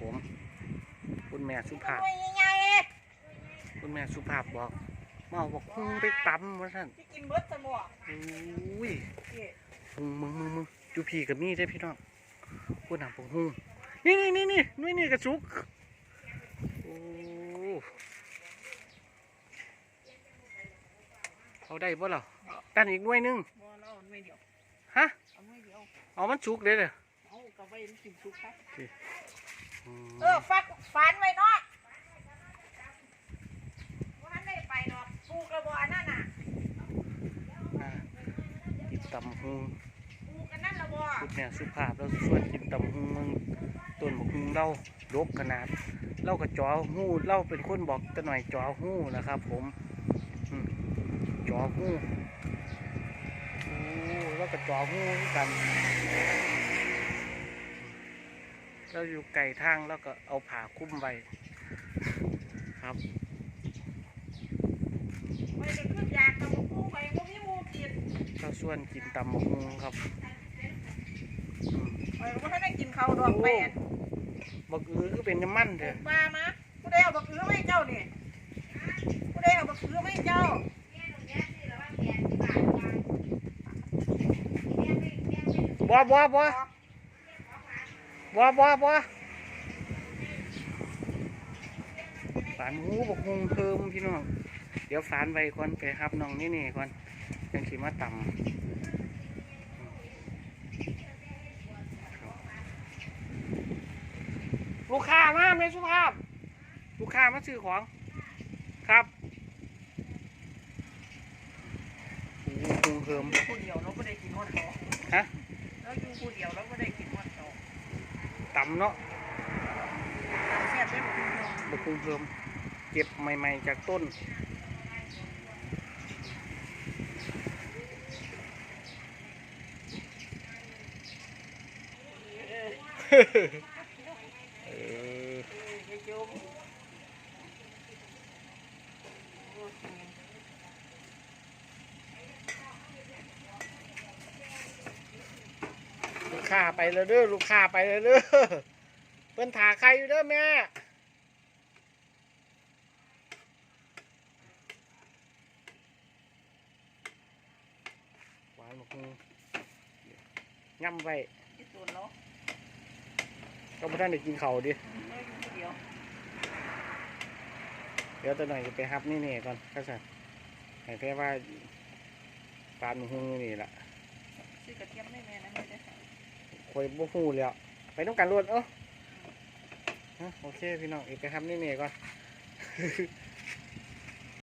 ผม คุณแม่สุภาพหน่วยใหญ่คุณแม่สุภาพบอกมาเอาบอกคุ้งไปตำว่าท่านๆที่กินเบิดสมองอุ้ยนี่มึงมึงมึงมึงจูพีกับนี่ได้อพี่น้องพูดหนังผมหูนี่นี่นี่นี่นี่นี่กระชุกโอ้เอาได้บ่เหรอตันอีกหน่วยหนึงบ่เราหน่วยเดียวฮะเอาหน่วยเดียวเอามันชุกเลยเด้อเอากระไว้มันกินสุกครับอืม เออฟักฟันไว้เนาะว่าได้ไปเนาะปลูกระบ่อันนั่นน่ะอ่ากินตำหูปลูกกันนั่นระบ่พูดเนี่ยสุภาพเราชวนกินตำหูมึงต้นบกหูเราลกขนาดเราก็จอหูเราเป็นคนบอกแต่หน่อยจอหูนะครับ ผมอืมจอหูโอ้เราก็จอหูคือกัน เราอยู่ไก่ทางแล้วก็เอาผ้าคลุ้มไว้ครับไว้จะขึ้นอยากกับปลูกไปบ่มีหมู่กินเราชวนกินตำบกหูครับอืมไว้บ่ทันได้กินข้าวดอกแปดบักอือคือเป็นน้ำมันปเถลูอะกปลามาผู้ใดเอาบักอื้อมาให้เจ้านี่ผู้ใดเอาบักอื้อมาให้เจ้าบัวบัวบัว บัวบัวบัวฝานหูบกฮงเพิ่มพี่น้อง เดี๋ยวฝานไว้ก่อนไปครับน้องนี่นี่ก่อนยังขีมาต่ำลูกค้ามาไหมสุภาพ ลูกค้ามาซื้อของ ครับหูฮงเพิ่มผู้เดียวเราบ่ได้กินฮอดเขาฮะเราอยู่ผู้เดียวเราบ่ได้กินฮอดเขา ต่ำเนาะตามแซ่บเด้อบ่คุณผู้ชมบกคุงเพิ่มเก็บใหม่ ๆ จากต้นเออ เฮ้ยโยม ลูก ค้าไปแล้วเด้อลูกค้าไปแล้วเด้อเพิ่นถาใครอยู่เด้อแม่หวานบกคุงย่ำไว้ที่ตัวเนาะก็ไม่ได้ได้กินเขาวดิเดียวเดี๋ยวตัวหน่อยจะไปฮับนี่เนี่ก่อนก็สั่นให้แค่ว่าปลาหนหูนี่แหละ ซื้อกระเทียมได้แม่นะไม่ได้ใส่ คอยบ่หูแล้ว ไปต้องการรวดเออฮะโอเค พี่น้องอีกไปฮับนี่นี่ก่อน